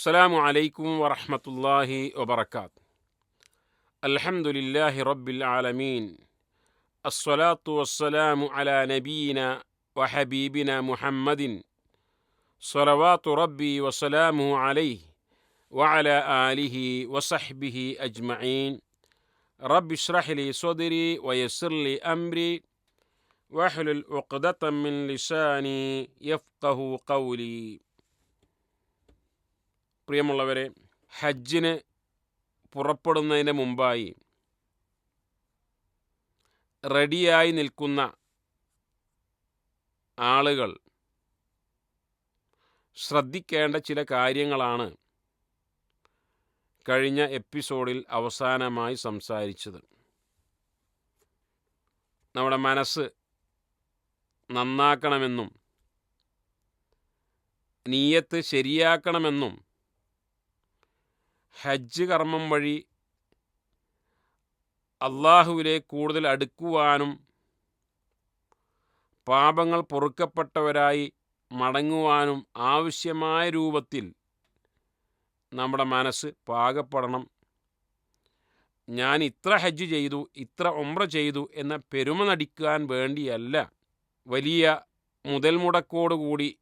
السلام عليكم ورحمة الله وبركاته. الحمد لله رب العالمين. الصلاة والسلام على نبينا وحبيبنا محمد. صلوات ربي وسلامه عليه وعلى آله وصحبه أجمعين. رب اشرح لي صدري ويسر لي أمري. واحلل عقدة من لساني يفقه قولي. പ്രിയമുള്ളവരെ ഹജ്ജിന് പുറപ്പെടുന്നതിന് മുമ്പായി റെഡിയായി നിൽക്കുന്ന ആളുകൾ ശ്രദ്ധിക്കേണ്ട ചില കാര്യങ്ങളാണ് കഴിഞ്ഞ എപ്പിസോഡിൽ അവസാനമായി സംസാരിച്ചത്. നമ്മുടെ മനസ്സ് നന്നാക്കണമെന്നും നീയത്ത് ശരിയാക്കണമെന്നും ഹജ്ജ് കർമ്മം വഴി അള്ളാഹുവിലെ കൂടുതൽ അടുക്കുവാനും പാപങ്ങൾ പൊറുക്കപ്പെട്ടവരായി മടങ്ങുവാനും ആവശ്യമായ രൂപത്തിൽ നമ്മുടെ മനസ്സ് പാകപ്പെടണം. ഞാൻ ഇത്ര ഹജ്ജ് ചെയ്തു ഇത്ര ഒമ്ര ചെയ്തു എന്ന പെരുമ നടിക്കാൻ വേണ്ടിയല്ല. വലിയ മുതൽ മുടക്കോടുകൂടി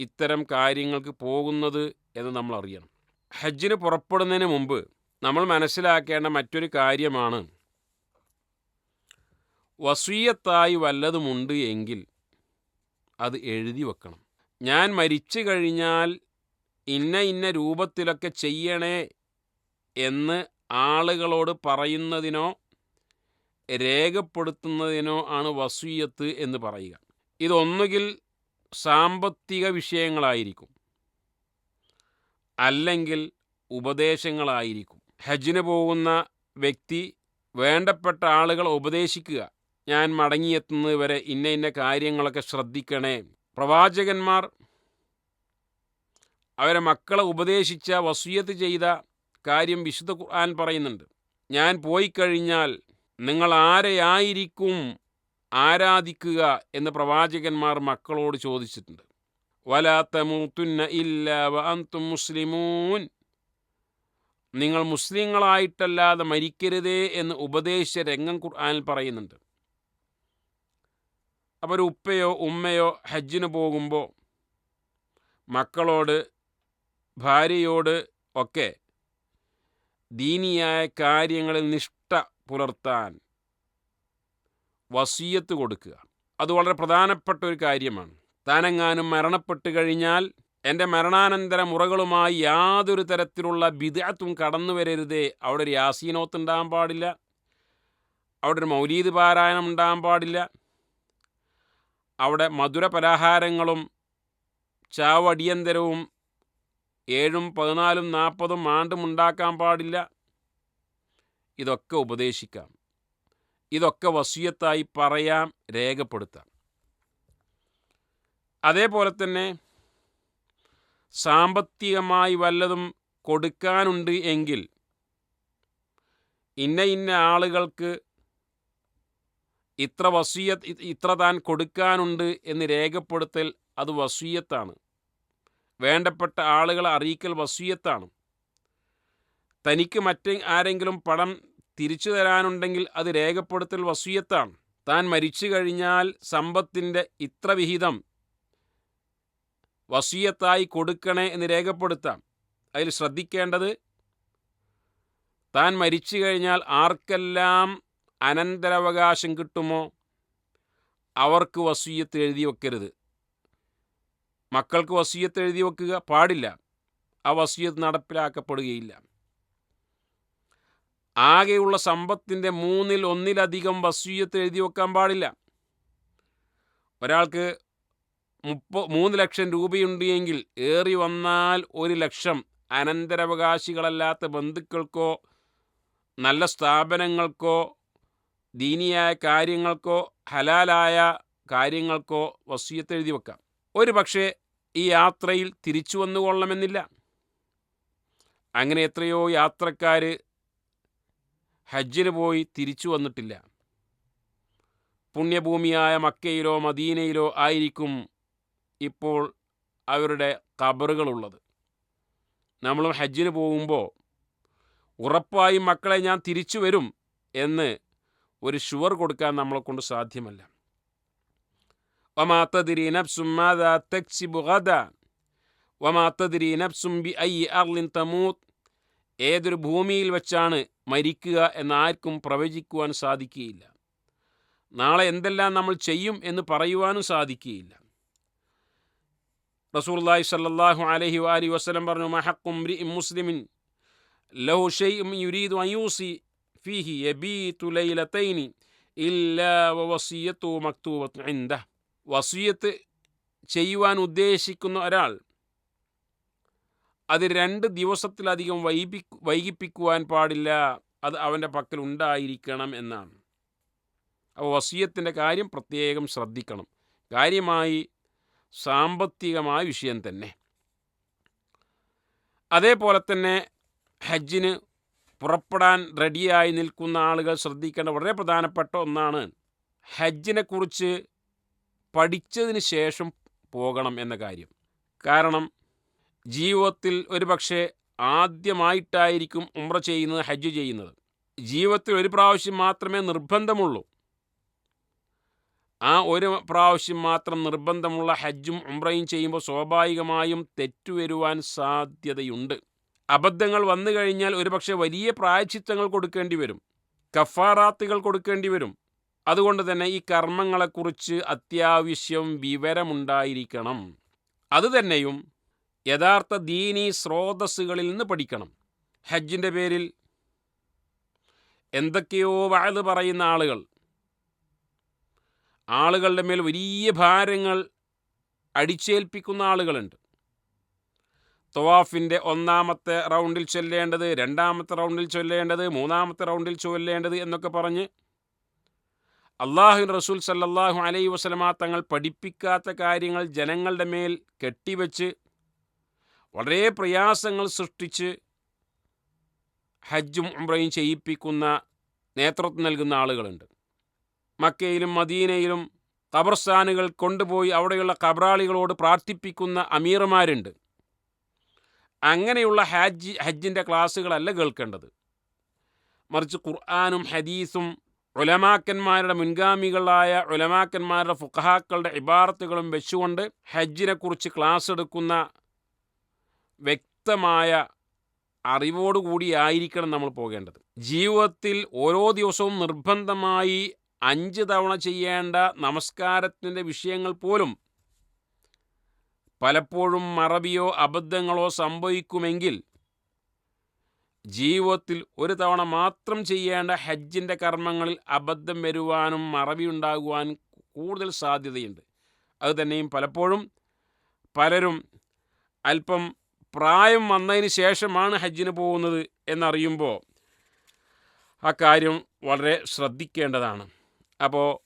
ഇത്തരം കാര്യങ്ങൾക്ക് പോകുന്നത് എന്ന് നമ്മൾ അറിയണം ഹജ്ജിന് പുറപ്പെടുന്നതിന് മുമ്പ് നമ്മൾ മനസ്സിലാക്കേണ്ട മറ്റൊരു കാര്യമാണ്. വസീയത്തായി വല്ലതുമുണ്ട് എങ്കിൽ അത് എഴുതി വെക്കണം. ഞാൻ മരിച്ചു കഴിഞ്ഞാൽ ഇന്ന ഇന്ന രൂപത്തിലൊക്കെ ചെയ്യണേ എന്ന് ആളുകളോട് പറയുന്നതിനോ രേഖപ്പെടുത്തുന്നതിനോ ആണ് വസൂയത്ത് എന്ന് പറയുക. ഇതൊന്നുകിൽ സാമ്പത്തിക വിഷയങ്ങളായിരിക്കും. അല്ലെങ്കിൽ ഉപദേശങ്ങളായിരിക്കും. ഹജ്ജിന് പോകുന്ന വ്യക്തി വേണ്ടപ്പെട്ട ആളുകൾ ഉപദേശിക്കുക. ഞാൻ മടങ്ങിയെത്തുന്നത് വരെ ഇന്ന ഇന്ന കാര്യങ്ങളൊക്കെ ശ്രദ്ധിക്കണേ. പ്രവാചകന്മാർ അവരെ മക്കളെ ഉപദേശിച്ച വസൂയത്ത് ചെയ്ത കാര്യം വിശുദ്ധ ഖുർആൻ പറയുന്നുണ്ട്. ഞാൻ പോയി കഴിഞ്ഞാൽ നിങ്ങൾ ആരെയായിരിക്കും ആരാധിക്കുക എന്ന് പ്രവാചകന്മാർ മക്കളോട് ചോദിച്ചിട്ടുണ്ട്. വലാ തമൂത്തുന്ന ഇല്ല വ അന്തും മുസ്ലിമൂൻ. നിങ്ങൾ മുസ്ലിങ്ങളായിട്ടല്ലാതെ മരിക്കരുതേ എന്ന് ഉപദേശ രംഗം ഖുർആാനിൽ പറയുന്നുണ്ട്. അപ്പോൾ ഒരു ഉപ്പയോ ഉമ്മയോ ഹജ്ജിന് പോകുമ്പോൾ മക്കളോട് ഭാര്യയോട് ഒക്കെ ദീനിയായ കാര്യങ്ങളിൽ നിഷ്ഠ പുലർത്താൻ വസീയത്ത് കൊടുക്കുക. അത് വളരെ പ്രധാനപ്പെട്ട ഒരു കാര്യമാണ്. താനെങ്ങാനും മരണപ്പെട്ട് കഴിഞ്ഞാൽ എന്റെ മരണാനന്തര മുറകളുമായി യാതൊരു തരത്തിലുള്ള ബിദാത്തും കടന്നു വരരുതേ. അവിടെ ഒരു യാസീനോത്ത് ഉണ്ടാകാൻ പാടില്ല. അവിടെ ഒരു മൗലീദ് പാരായണം ഉണ്ടാകാൻ പാടില്ല. അവിടെ മധുര പലഹാരങ്ങളും ചാവടിയന്തരവും ഏഴും പതിനാലും നാൽപ്പതും ആണ്ടും ഉണ്ടാക്കാൻ പാടില്ല. ഇതൊക്കെ ഉപദേശിക്കാം. ഇതൊക്കെ വസീയത്തായി പറയാം രേഖപ്പെടുത്താം. അതേപോലെ തന്നെ സാമ്പത്തികമായി വല്ലതും കൊടുക്കാനുണ്ട് എങ്കിൽ ഇന്ന ഇന്ന ആളുകൾക്ക് ഇത്ര വസീയത്ത് ഇത്ര താൻ കൊടുക്കാനുണ്ട് എന്ന് രേഖപ്പെടുത്തൽ അത് വസീയത്താണ്. വേണ്ടപ്പെട്ട ആളുകളെ അറിയിക്കൽ വസീയത്താണ്. തനിക്ക് മറ്റ് ആരെങ്കിലും പണം തിരിച്ചു തരാനുണ്ടെങ്കിൽ അത് രേഖപ്പെടുത്തൽ വസീയത്താണ്. താൻ മരിച്ചു കഴിഞ്ഞാൽ സമ്പത്തിന്റെ ഇത്ര വിഹിതം വസീയത്തായി കൊടുക്കണേ എന്ന് രേഖപ്പെടുത്താം. അതിൽ ശ്രദ്ധിക്കേണ്ടത് താൻ മരിച്ചു കഴിഞ്ഞാൽ ആർക്കെല്ലാം അനന്തരാവകാശം കിട്ടുമോ? അവർക്ക് വസീയത്ത് എഴുതി വെക്കരുത്. മക്കൾക്ക് വസീയത്ത് എഴുതി വെക്കുക പാടില്ല. ആ വസീയത്ത് നടപ്പിലാക്കപ്പെടുകയില്ല. ആകെയുള്ള സമ്പത്തിന്റെ മൂന്നിൽ ഒന്നിലധികം വസീയത്ത് എഴുതി വെക്കാൻ പാടില്ല. ഒരാൾക്ക് മുപ്പ മൂന്ന് ലക്ഷം രൂപയുണ്ട് എങ്കിൽ ഏറി വന്നാൽ ഒരു ലക്ഷം അനന്തരവകാശികളല്ലാത്ത ബന്ധുക്കൾക്കോ നല്ല സ്ഥാപനങ്ങൾക്കോ ദീനിയായ കാര്യങ്ങൾക്കോ ഹലാലായ കാര്യങ്ങൾക്കോ വസീയത്ത് എഴുതി വെക്കാം. ഒരു പക്ഷേ ഈ യാത്രയിൽ തിരിച്ചു വന്നുകൊള്ളണമെന്നില്ല അങ്ങനെ എത്രയോ യാത്രക്കാർ ഹജ്ജിന് പോയി തിരിച്ചു വന്നിട്ടില്ല. പുണ്യഭൂമിയായ മക്കയിലോ മദീനയിലോ ആയിരിക്കും ഇപ്പോൾ അവരുടെ കബറുകളുള്ളത് നമ്മൾ ഹജ്ജിന് പോകുമ്പോൾ ഉറപ്പായും മക്കളെ ഞാൻ തിരിച്ചു വരും എന്ന് ഒരു ഷുവർ കൊടുക്കാൻ നമ്മളെ കൊണ്ട് സാധ്യമല്ല. ഏതൊരു ഭൂമിയിൽ വെച്ചാണ് മരിക്കുക എന്നാർക്കും പ്രവചിക്കുവാൻ സാധിക്കുകയില്ല. നാളെ എന്തെല്ലാം നമ്മൾ ചെയ്യും എന്ന് പറയുവാനും സാധിക്കുകയില്ല. റസൂർല്ലാഹി സല്ലാഹു അലഹി വാലി വസ്ലം പറഞ്ഞു മഹക്കും മുസ്ലിമിൻ ലഹു ഷെയ്ഉം യുരീദു അയൂസി ഫീഹി യബീതു ലൈലതൈനി ഇല്ലാ വസിയത്തു മക്തൂബത്തു ഇൻദ വസിയത്ത് ചെയ്യുവാൻ ഉദ്ദേശിക്കുന്ന ഒരാൾ അത് രണ്ട് ദിവസത്തിലധികം വൈപി വൈകിപ്പിക്കുവാൻ പാടില്ല അത് അവന്റെ പക്കൽ ഉണ്ടായിരിക്കണം എന്നാണ്. അപ്പോൾ വസീയത്തിന്റെ കാര്യം പ്രത്യേകം ശ്രദ്ധിക്കണം. കാര്യമായി സാമ്പത്തികമായ വിഷയം തന്നെ. അതേപോലെ തന്നെ ഹജ്ജിന് പുറപ്പെടാൻ റെഡിയായി നിൽക്കുന്ന ആളുകൾ ശ്രദ്ധിക്കേണ്ട വളരെ പ്രധാനപ്പെട്ട ഒന്നാണ് ഹജ്ജിനെക്കുറിച്ച് പഠിച്ചതിന് ശേഷം പോകണം എന്ന കാര്യം. കാരണം ജീവിതത്തിൽ ഒരു പക്ഷേ ആദ്യമായിട്ടായിരിക്കും ഉമ്ര ചെയ്യുന്നത് ഹജ്ജ് ചെയ്യുന്നത്. ജീവിതത്തിൽ ഒരു പ്രാവശ്യം മാത്രമേ നിർബന്ധമുള്ളൂ. ആ ഒരു പ്രാവശ്യം മാത്രം നിർബന്ധമുള്ള ഹജ്ജും ഉംറയും ചെയ്യുമ്പോൾ സ്വാഭാവികമായും തെറ്റുവരുവാൻ സാധ്യതയുണ്ട്. അബദ്ധങ്ങൾ വന്നു കഴിഞ്ഞാൽ ഒരുപക്ഷെ വലിയ പ്രായച്ചിത്തങ്ങൾ കൊടുക്കേണ്ടി വരും. കഫാറാത്തുകൾ കൊടുക്കേണ്ടി വരും. അതുകൊണ്ട് തന്നെ ഈ കർമ്മങ്ങളെക്കുറിച്ച് അത്യാവശ്യം വിവരമുണ്ടായിരിക്കണം. അതുതന്നെയും യഥാർത്ഥ ദീനി സ്രോതസ്സുകളിൽ നിന്ന് പഠിക്കണം. ഹജ്ജിന്റെ പേരിൽ എന്തൊക്കെയോ വാഴ് പറയുന്ന ആളുകൾ ആളുകളുടെ മേൽ വലിയ ഭാരങ്ങൾ അടിച്ചേൽപ്പിക്കുന്ന ആളുകളുണ്ട്. തവാഫിന്റെ ഒന്നാമത്തെ റൗണ്ടിൽ ചൊല്ലേണ്ടത് രണ്ടാമത്തെ റൗണ്ടിൽ ചൊല്ലേണ്ടത് മൂന്നാമത്തെ റൗണ്ടിൽ ചൊല്ലേണ്ടത് എന്നൊക്കെ പറഞ്ഞ് അള്ളാഹു റസൂൽ സല്ലാഹു അലൈ വസ്ലമ തങ്ങൾ പഠിപ്പിക്കാത്ത കാര്യങ്ങൾ ജനങ്ങളുടെ മേൽ കെട്ടിവെച്ച് വളരെ പ്രയാസങ്ങൾ സൃഷ്ടിച്ച് ഹജ്ജും ഉംറയും ചെയ്യിപ്പിക്കുന്ന നേതൃത്വം നൽകുന്ന ആളുകളുണ്ട്. മക്കയിലും മദീനയിലും ഖബർസ്ഥാനുകൾ കൊണ്ടുപോയി അവിടെയുള്ള കബറാളികളോട് പ്രാർത്ഥിപ്പിക്കുന്ന അമീർമാരുണ്ട് അങ്ങനെയുള്ള ഹാജ് ഹജ്ജിന്റെ ക്ലാസ്സുകളല്ല കേൾക്കേണ്ടത്. മറിച്ച് ഖുർആാനും ഹദീസും ഒലമാക്കന്മാരുടെ മുൻഗാമികളായ ഒലമാക്കന്മാരുടെ ഫുഖഹാക്കളുടെ ഇബാറത്തുകളും വെച്ചുകൊണ്ട് ഹജ്ജിനെക്കുറിച്ച് ക്ലാസ് എടുക്കുന്ന വ്യക്തമായ അറിവോടുകൂടിയായിരിക്കണം നമ്മൾ പോകേണ്ടത്. ജീവിതത്തിൽ ഓരോ ദിവസവും നിർബന്ധമായി അഞ്ച് തവണ ചെയ്യേണ്ട നമസ്കാരത്തിന്റെ വിഷയങ്ങൾ പോലും പലപ്പോഴും മറവിയോ അബദ്ധങ്ങളോ സംഭവിക്കുമെങ്കിൽ ജീവിതത്തിൽ ഒരു തവണ മാത്രം ചെയ്യേണ്ട ഹജ്ജിന്റെ കർമ്മങ്ങളിൽ അബദ്ധം വരുവാനും മറവി ഉണ്ടാകുവാൻ കൂടുതൽ സാധ്യതയുണ്ട്. അതുതന്നെയും പലപ്പോഴും പലരും അല്പം പ്രായം വന്നതിന് ശേഷമാണ് ഹജ്ജിന് പോകുന്നത് എന്നറിയുമ്പോൾ ആ കാര്യം വളരെ ശ്രദ്ധിക്കേണ്ടതാണ്. അപ്പോൾ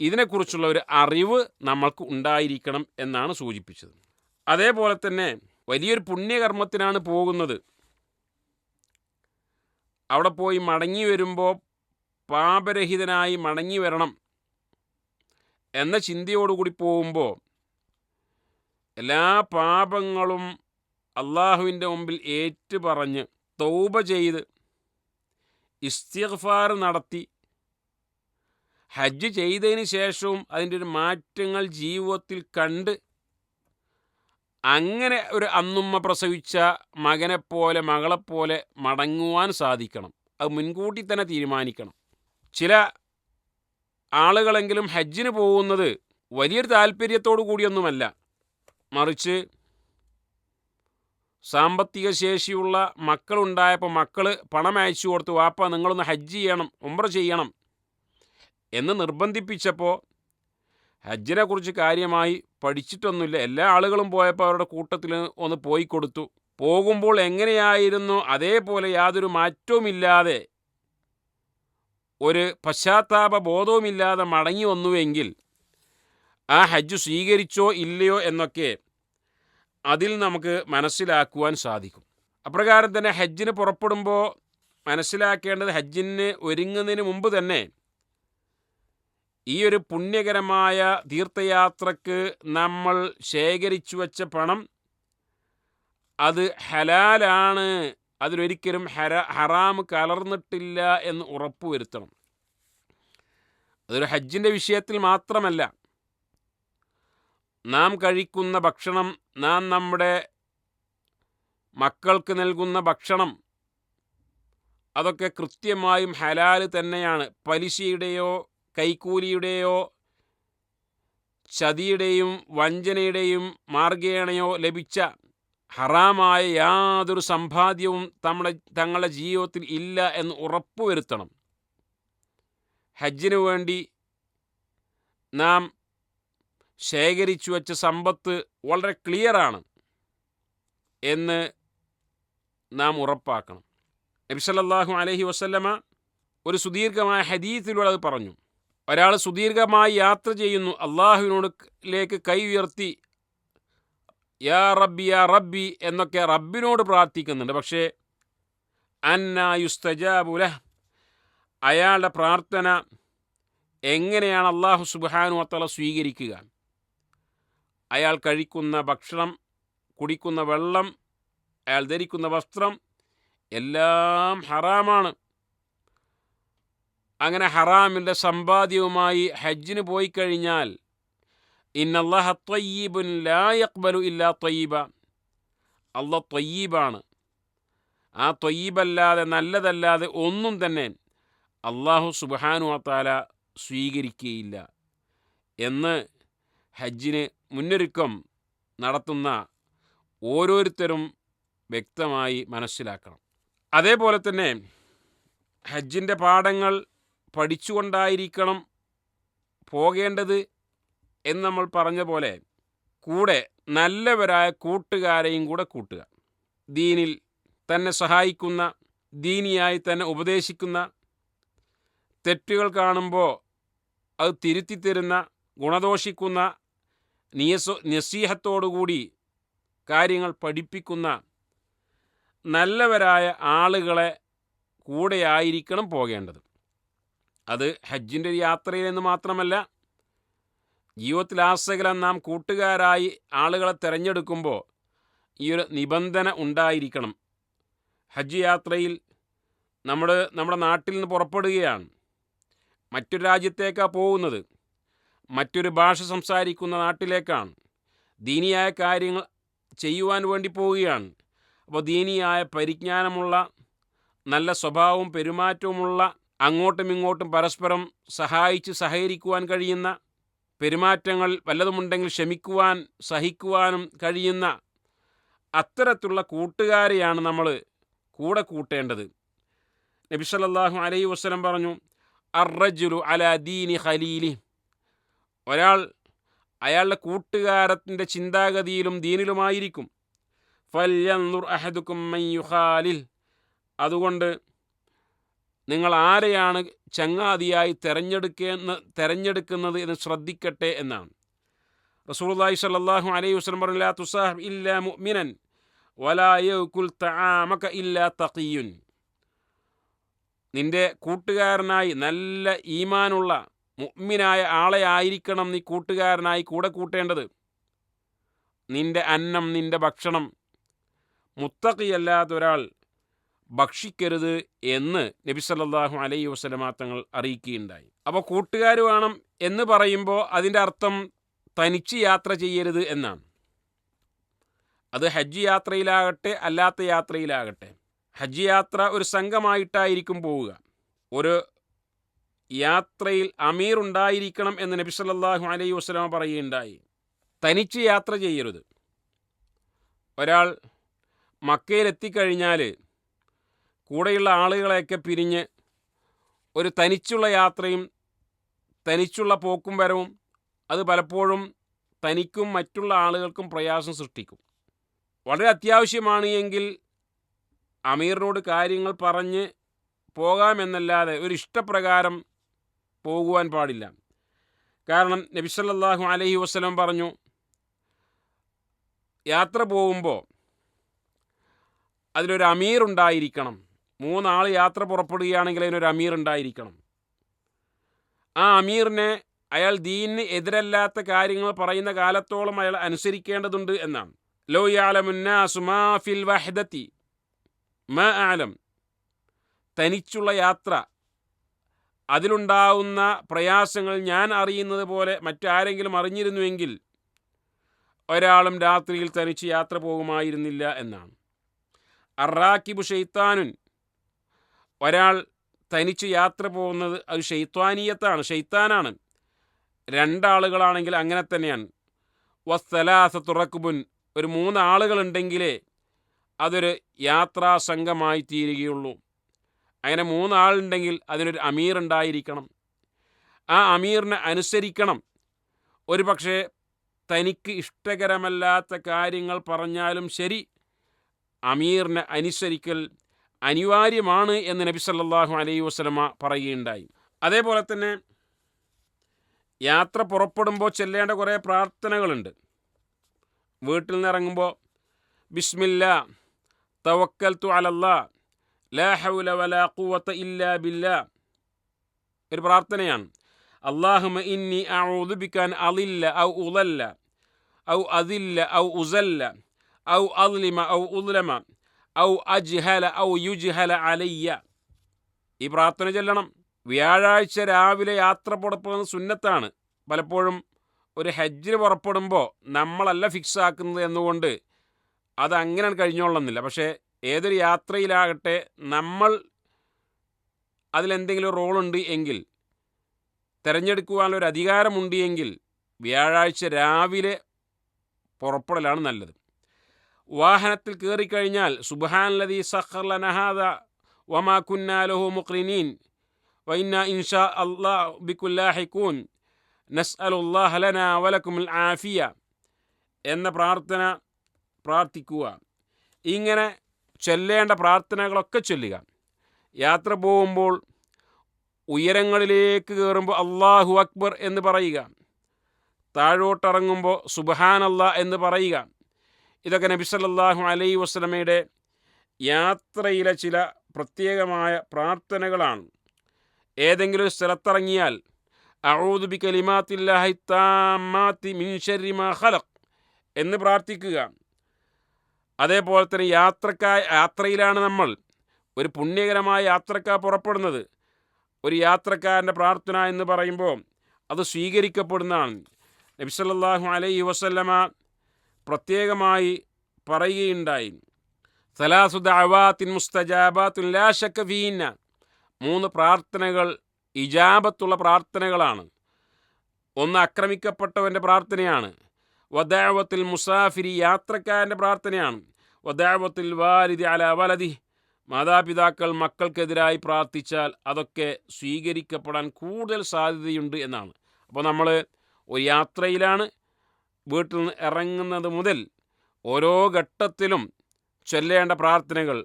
ഇതിനെക്കുറിച്ചുള്ള ഒരു അറിവ് നമ്മൾക്ക് ഉണ്ടായിരിക്കണം എന്നാണ് സൂചിപ്പിച്ചത്. അതേപോലെ തന്നെ വലിയൊരു പുണ്യകർമ്മത്തിനാണ് പോകുന്നത്. അവിടെ പോയി മടങ്ങി വരുമ്പോൾ പാപരഹിതനായി മടങ്ങി വരണം എന്ന ചിന്തയോടുകൂടി പോകുമ്പോൾ എല്ലാ പാപങ്ങളും അള്ളാഹുവിന്റെ മുമ്പിൽ ഏറ്റുപറഞ്ഞ് തൗബ ചെയ്ത് ഇസ്തിഗ്ഫാർ നടത്തി ഹജ്ജ് ചെയ്തതിന് ശേഷവും അതിന്റെ ഒരു മാറ്റങ്ങൾ ജീവിതത്തിൽ കണ്ട് അങ്ങനെ ഒരു അന്നുമ്മ പ്രസവിച്ച മകനെപ്പോലെ മകളെപ്പോലെ മടങ്ങുവാൻ സാധിക്കണം. അത് മുൻകൂട്ടി തന്നെ തീരുമാനിക്കണം. ചില ആളുകളെങ്കിലും ഹജ്ജിന് പോകുന്നത് വലിയൊരു താല്പര്യത്തോടു കൂടിയൊന്നുമല്ല. മറിച്ച് സാമ്പത്തിക ശേഷിയുള്ള മക്കളുണ്ടായപ്പോൾ മക്കൾ പണം അയച്ചു കൊടുത്തു വാപ്പ നിങ്ങളൊന്ന് ഹജ്ജ് ചെയ്യണം ഉംറ ചെയ്യണം. എന്ന് നിർബന്ധിപ്പിച്ചപ്പോൾ ഹജ്ജിനെക്കുറിച്ച് കാര്യമായി പഠിച്ചിട്ടൊന്നുമില്ല. എല്ലാ ആളുകളും പോയപ്പോൾ അവരുടെ കൂട്ടത്തിൽ ഒന്ന് പോയി കൊടുത്തു. പോകുമ്പോൾ എങ്ങനെയായിരുന്നു? അതേപോലെ യാതൊരു മാറ്റവുമില്ലാതെ ഒരു പശ്ചാത്താപ ബോധവുമില്ലാതെ മടങ്ങി വന്നുവെങ്കിൽ ആ ഹജ്ജ് സ്വീകരിച്ചോ ഇല്ലയോ എന്നൊക്കെ അതിൽ നമുക്ക് മനസ്സിലാക്കുവാൻ സാധിക്കും. അപ്രകാരം തന്നെ ഹജ്ജിന് പുറപ്പെടുമ്പോൾ മനസ്സിലാക്കേണ്ടത് ഹജ്ജിന് ഒരുങ്ങുന്നതിന് മുമ്പ് തന്നെ ഈ ഒരു പുണ്യകരമായ തീർത്ഥയാത്രക്ക് നമ്മൾ ശേഖരിച്ചു വച്ച പണം അത് ഹലാലാണ്. അതിലൊരിക്കലും ഹര ഹറാം കലർന്നിട്ടില്ല എന്ന് ഉറപ്പുവരുത്തണം. അതൊരു ഹജ്ജിന്റെ വിഷയത്തിൽ മാത്രമല്ല. നാം കഴിക്കുന്ന ഭക്ഷണം നാം നമ്മുടെ മക്കൾക്ക് നൽകുന്ന ഭക്ഷണം അതൊക്കെ കൃത്യമായും ഹലാൽ തന്നെയാണ്. പലിശയുടെയോ കൈക്കൂലിയുടെയോ ചതിയുടെയും വഞ്ചനയുടെയും മാർഗേണയോ ലഭിച്ച ഹറാമായ യാതൊരു സമ്പാദ്യവും തമ്മുടെ തങ്ങളുടെ ജീവിതത്തിൽ ഇല്ല എന്ന് ഉറപ്പുവരുത്തണം. ഹജ്ജിനു വേണ്ടി നാം ശേഖരിച്ചു വച്ച സമ്പത്ത് വളരെ ക്ലിയറാണ് എന്ന് നാം ഉറപ്പാക്കണം. നബിസല്ലാഹു അലഹി വസ്ല്ലമ ഒരു സുദീർഘമായ ഹദീത്തിലൂടെ അത് പറഞ്ഞു. ഒരാൾ സുദീർഘമായി യാത്ര ചെയ്യുന്നു. അള്ളാഹുവിനോടിലേക്ക് കൈ ഉയർത്തി യാ റബ്ബി യാ റബ്ബി എന്നൊക്കെ റബ്ബിനോട് പ്രാർത്ഥിക്കുന്നുണ്ട്. പക്ഷേ അന്ന യുസ്തജാബുല അയാളുടെ പ്രാർത്ഥന എങ്ങനെയാണ് അള്ളാഹു സുബാനു അത്തല സ്വീകരിക്കുക? അയാൾ കഴിക്കുന്ന ഭക്ഷണം കുടിക്കുന്ന വെള്ളം അയാൾ ധരിക്കുന്ന വസ്ത്രം എല്ലാം ഹറാമാണ്. അങ്ങനെ ഹറാമിന്റെ സമ്പാദ്യവുമായി ഹജ്ജിന് പോയി കഴിഞ്ഞാൽ ഇന്നല്ലാഹ ത്വയ്യീബുൻ ലാ യക്ബലു ഇല്ലാ ത്വയ്യീബ അള്ള ത്വയ്യീബാണ് ആ ത്വയ്യീബല്ലാതെ നല്ലതല്ലാതെ ഒന്നും തന്നെ അള്ളാഹു സുബാനു അത്താല സ്വീകരിക്കുകയില്ല. എന്ന് ഹജ്ജിന് മുന്നൊരുക്കം നടത്തുന്ന ഓരോരുത്തരും വ്യക്തമായി മനസ്സിലാക്കണം. അതേപോലെ തന്നെ ഹജ്ജിന്റെ പാഠങ്ങൾ പഠിച്ചുകൊണ്ടായിരിക്കണം പോകേണ്ടത് എന്ന് നമ്മൾ പറഞ്ഞ പോലെ കൂടെ നല്ലവരായ കൂട്ടുകാരെയും കൂടെ കൂട്ടുക. ദീനിൽ തന്നെ സഹായിക്കുന്ന ദീനിയായി തന്നെ ഉപദേശിക്കുന്ന തെറ്റുകൾ കാണുമ്പോൾ അത് തിരുത്തി തരുന്ന ഗുണദോഷിക്കുന്ന നിയസോ നസീഹത്തോടുകൂടി കാര്യങ്ങൾ പഠിപ്പിക്കുന്ന നല്ലവരായ ആളുകളെ കൂടെയായിരിക്കണം പോകേണ്ടത്. അത് ഹജ്ജിന്റെ യാത്രയിൽ എന്ന് മാത്രമല്ല ജീവിതത്തിലാസകലം നാം കൂട്ടുകാരായി ആളുകളെ തിരഞ്ഞെടുക്കുമ്പോൾ ഈ ഒരു നിബന്ധന ഉണ്ടായിരിക്കണം. ഹജ്ജ് യാത്രയിൽ നമ്മൾ നമ്മുടെ നാട്ടിൽ നിന്ന് പുറപ്പെടുകയാണ്. മറ്റൊരു രാജ്യത്തേക്കാണ് പോകുന്നത്. മറ്റൊരു ഭാഷ സംസാരിക്കുന്ന നാട്ടിലേക്കാണ്. ദീനിയായ കാര്യങ്ങൾ ചെയ്യുവാൻ വേണ്ടി പോവുകയാണ്. അപ്പോൾ ദീനിയായ പരിജ്ഞാനമുള്ള നല്ല സ്വഭാവവും പെരുമാറ്റവുമുള്ള അങ്ങോട്ടും ഇങ്ങോട്ടും പരസ്പരം സഹായിച്ച് സഹകരിക്കുവാൻ കഴിയുന്ന പെരുമാറ്റങ്ങൾ വല്ലതുമുണ്ടെങ്കിൽ ക്ഷമിക്കുവാൻ സഹിക്കുവാനും കഴിയുന്ന അത്തരത്തിലുള്ള കൂട്ടുകാരെയാണ് നമ്മൾ കൂടെ കൂട്ടേണ്ടത്. നബി സല്ലല്ലാഹു അലൈഹി വസല്ലം പറഞ്ഞു അർറജുലു അല ദീനി ഖലീലി. ഒരാൾ അയാളുടെ കൂട്ടുകാരത്തിന്റെ ചിന്താഗതിയിലും ദീനിലുമായിരിക്കും. ഫല്യൻദുർ അഹദുക്കും അതുകൊണ്ട് നിങ്ങൾ ആരെയാണ് ചങ്ങാതിയായി തിരഞ്ഞെടുക്കുന്ന തിരഞ്ഞെടുക്കുന്നത് എന്ന് ശ്രദ്ധിക്കട്ടെ എന്നാണ്. റസൂലുള്ളാഹി സ്വല്ലല്ലാഹു അലൈഹി വസല്ലം പറഞ്ഞു ലാ തുസാഹിബ് ഇല്ലാ മുഅ്മിനൻ വലാ യഅകുൽ തആമക ഇല്ലാ തഖിയുൻ. നിന്റെ കൂട്ടുകാരനായി നല്ല ഈമാനുള്ള മുഅ്മിനായ ആളെ ആയിരിക്കണം നീ കൂട്ടുകാരനായി കൂടെ കൂട്ടേണ്ടത്. നിന്റെ അന്നം നിന്റെ ഭക്ഷണം മുത്തക്കിയല്ലാത്ത ഒരാൾ ഭക്ഷിക്കരുത് എന്ന് നബി സല്ലാഹു അലൈഹി വസല്ലമ തങ്ങൾ അറിയിക്കുകയുണ്ടായി. അപ്പോൾ കൂട്ടുകാർ വേണം എന്ന് പറയുമ്പോൾ അതിന്റെ അർത്ഥം തനിച്ച് യാത്ര ചെയ്യരുത് എന്നാണ്. അത് ഹജ്ജ് യാത്രയിലാകട്ടെ അല്ലാത്ത യാത്രയിലാകട്ടെ. ഹജ്ജ് യാത്ര ഒരു സംഘമായിട്ടായിരിക്കും പോവുക. ഒരു യാത്രയിൽ അമീർ ഉണ്ടായിരിക്കണം എന്ന് നബി സല്ലാഹു അലൈഹി വസ്ലമ പറയുകയുണ്ടായി. തനിച്ച് യാത്ര ചെയ്യരുത്. ഒരാൾ മക്കയിലെത്തിക്കഴിഞ്ഞാൽ കൂടെയുള്ള ആളുകളെയൊക്കെ പിരിഞ്ഞ് ഒരു തനിച്ചുള്ള യാത്രയും തനിച്ചുള്ള പോക്കും വരവും അത് പലപ്പോഴും തനിക്കും മറ്റുള്ള ആളുകൾക്കും പ്രയാസം സൃഷ്ടിക്കും. വളരെ അത്യാവശ്യമാണ് എങ്കിൽ അമീറിനോട് കാര്യങ്ങൾ പറഞ്ഞ് പോകാമെന്നല്ലാതെ ഒരു ഇഷ്ടപ്രകാരം പോകുവാൻ പാടില്ല. കാരണം നബി സല്ലല്ലാഹു അലൈഹി വസല്ലം പറഞ്ഞു യാത്ര പോകുമ്പോൾ അതിലൊരു അമീർ ഉണ്ടായിരിക്കണം. മൂന്നാൾ യാത്ര പുറപ്പെടുകയാണെങ്കിൽ അതിനൊരു അമീർ ഉണ്ടായിരിക്കണം. ആ അമീറിനെ അയാൾ ദീനിന് എതിരല്ലാത്ത കാര്യങ്ങൾ പറയുന്ന കാലത്തോളം അയാൾ അനുസരിക്കേണ്ടതുണ്ട് എന്നാണ്. ലോ യാലമുന്നാസു മാ ഫിൽ വഹദത്തി. ആലം തനിച്ചുള്ള യാത്ര. അതിലുണ്ടാവുന്ന പ്രയാസങ്ങൾ ഞാൻ അറിയുന്നത് പോലെ മറ്റാരെങ്കിലും അറിഞ്ഞിരുന്നുവെങ്കിൽ ഒരാളും രാത്രിയിൽ തനിച്ച് യാത്ര പോകുമായിരുന്നില്ല എന്നാണ്. അറാക്കിബു ഷെയ്ത്താനുൻ ഒരാൾ തനിച്ച് യാത്ര പോകുന്നത് അത് ഷെയ്ത്വാനീയത്താണ് ഷെയ്ത്താനാണ്. രണ്ടാളുകളാണെങ്കിൽ അങ്ങനെ തന്നെയാണ്. വസ്തലാസ തുറക്കുബുൻ ഒരു മൂന്ന് ആളുകളുണ്ടെങ്കിലേ അതൊരു യാത്രാ സംഘമായി തീരുകയുള്ളൂ. അങ്ങനെ മൂന്നാളുണ്ടെങ്കിൽ അതിനൊരു അമീർ ഉണ്ടായിരിക്കണം ആ അമീറിനെ അനുസരിക്കണം. ഒരു പക്ഷേ തനിക്ക് ഇഷ്ടകരമല്ലാത്ത കാര്യങ്ങൾ പറഞ്ഞാലും ശരി അമീറിനെ അനുസരിക്കൽ അനിവാര്യമാണ് എന്ന് നബി സല്ലാഹു അലൈഹി വസ്ലമ പറയുകയുണ്ടായി. അതേപോലെ തന്നെ യാത്ര പുറപ്പെടുമ്പോൾ ചെല്ലേണ്ട കുറേ പ്രാർത്ഥനകളുണ്ട്. വീട്ടിൽ നിന്ന് ഇറങ്ങുമ്പോൾ ബിസ്മില്ല തവക്കൽ തു അലല്ലാ ലാ ഹൗല വലാ ഇല്ലാ ബില്ല. ഒരു പ്രാർത്ഥനയാണ്. അള്ളാഹുമ ഇന്നി അഊദു ബിക്കാൻ അലില്ല ഔ ഉലല്ല ഔ അതില്ല ഔ ഉസല്ല ഔ അദ്ലിമ ഔ ഉദ്ലമ. ഔ അജ്ഹല ഔ യുജ്ഹല അലയ്യ. ഈ പ്രാർത്ഥന ചെല്ലണം. വ്യാഴാഴ്ച രാവിലെ യാത്ര പുറപ്പെടുന്നത് സുന്നത്താണ്. പലപ്പോഴും ഒരു ഹജ്ജിന് പുറപ്പെടുമ്പോൾ നമ്മളല്ല ഫിക്സ് ആക്കുന്നത് എന്നുകൊണ്ട് അത് അങ്ങനെ പക്ഷേ ഏതൊരു യാത്രയിലാകട്ടെ നമ്മൾ അതിലെന്തെങ്കിലും റോളുണ്ട് എങ്കിൽ തിരഞ്ഞെടുക്കുവാനുള്ള ഒരു അധികാരമുണ്ട് എങ്കിൽ വ്യാഴാഴ്ച രാവിലെ പുറപ്പെടലാണ് നല്ലത്. വാഹനത്തിൽ കയറിക്കഴിഞ്ഞാൽ സുബാൻലതി സഹർലനഹാദ വമാ കുന്നാലഹു മുഖ്രിനീൻ വൈന ഇൻഷാ അള്ളാ ബിക്കുല്ലാഹിക്കൂൻ നസ്അലുല്ലാഹ ലന വലക്കുമുൽ ആഫിയ എന്ന പ്രാർത്ഥന പ്രാർത്ഥിക്കുക. ഇങ്ങനെ ചൊല്ലേണ്ട പ്രാർത്ഥനകളൊക്കെ ചൊല്ലുക. യാത്ര പോകുമ്പോൾ ഉയരങ്ങളിലേക്ക് കയറുമ്പോൾ അള്ളാഹു അക്ബർ എന്ന് പറയുക. താഴോട്ടിറങ്ങുമ്പോൾ സുബഹാനല്ല എന്ന് പറയുക. ഇതൊക്കെ നബി സല്ലാഹു അലൈ വസ്ലമയുടെ യാത്രയിലെ ചില പ്രത്യേകമായ പ്രാർത്ഥനകളാണ്. ഏതെങ്കിലും സ്ഥലത്തിറങ്ങിയാൽ അഊദു ബി കലിമാത്തില്ലാഹി എന്ന് പ്രാർത്ഥിക്കുക. അതേപോലെ തന്നെ യാത്രക്കാ യാത്രയിലാണ് നമ്മൾ ഒരു പുണ്യകരമായ യാത്രക്കാ പുറപ്പെടുന്നത്. ഒരു യാത്രക്കാരന്റെ പ്രാർത്ഥന എന്ന് പറയുമ്പോൾ അത് സ്വീകരിക്കപ്പെടുന്നതാണ്. നബി സല്ലല്ലാഹു അലൈഹി വസല്ലമ പ്രത്യേകമായി പറയുകയുണ്ടായി. സലാസു ദഅവാത്തിൻ മുസ്തജാബാത്തുൻ ലാ മൂന്ന് പ്രാർത്ഥനകൾ ഇജാബത്തുള്ള പ്രാർത്ഥനകളാണ്. ഒന്ന് ആക്രമിക്കപ്പെട്ടവന്റെ പ്രാർത്ഥനയാണ്. വദാവത്തിൽ മുസാഫിരി യാത്രക്കാരന്റെ പ്രാർത്ഥനയാണ്. വദാവത്തിൽ വാരിദി അല വലതി മാതാപിതാക്കൾ മക്കൾക്കെതിരായി പ്രാർത്ഥിച്ചാൽ അതൊക്കെ സ്വീകരിക്കപ്പെടാൻ കൂടുതൽ സാധ്യതയുണ്ട് എന്നാണ്. അപ്പോൾ നമ്മൾ ഒരു യാത്രയിലാണ് വീട്ടിൽ നിന്ന് ഇറങ്ങുന്നത് മുതൽ ഓരോ ഘട്ടത്തിലും ചൊല്ലേണ്ട പ്രാർത്ഥനകൾ.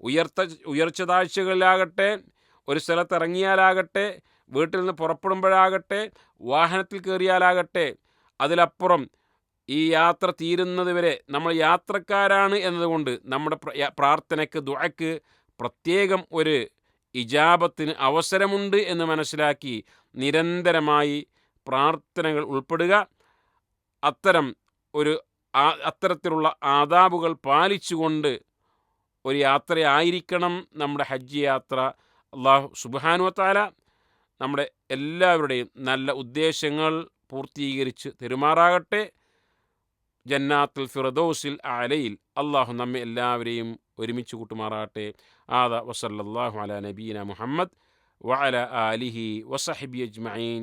ഉയർത്ത ഉയർച്ച താഴ്ചകളിലാകട്ടെ ഒരു സ്ഥലത്ത് ഇറങ്ങിയാലാകട്ടെ വീട്ടിൽ നിന്ന് പുറപ്പെടുമ്പോഴാകട്ടെ വാഹനത്തിൽ കയറിയാലാകട്ടെ അതിലപ്പുറം ഈ യാത്ര തീരുന്നത് വരെ നമ്മൾ യാത്രക്കാരാണ് എന്നതുകൊണ്ട് നമ്മുടെ പ്രാർത്ഥനയ്ക്ക് ദുഴക്ക് പ്രത്യേകം ഒരു ഇജാബത്തിന് അവസരമുണ്ട് എന്ന് മനസ്സിലാക്കി നിരന്തരമായി പ്രാർത്ഥനകൾ ഉൾപ്പെടുക. അത്തരം ഒരു അത്തരത്തിലുള്ള ആദാബുകൾ പാലിച്ചുകൊണ്ട് ഒരു യാത്രയായിരിക്കണം നമ്മുടെ ഹജ്ജ് യാത്ര. അള്ളാഹു സുബാനുവത്താല നമ്മുടെ എല്ലാവരുടെയും നല്ല ഉദ്ദേശങ്ങൾ പൂർത്തീകരിച്ച് തെരുമാറാകട്ടെ. ജന്നാത്തുൽ ഫിറദോസിൽ ആലയിൽ അള്ളാഹു നമ്മെ എല്ലാവരെയും ഒരുമിച്ച് കൂട്ടുമാറാകട്ടെ. ആദ വസല്ലാഹു അല നബീന മുഹമ്മദ് വഅല ആലിഹി വസഹബി അജ്മഈൻ.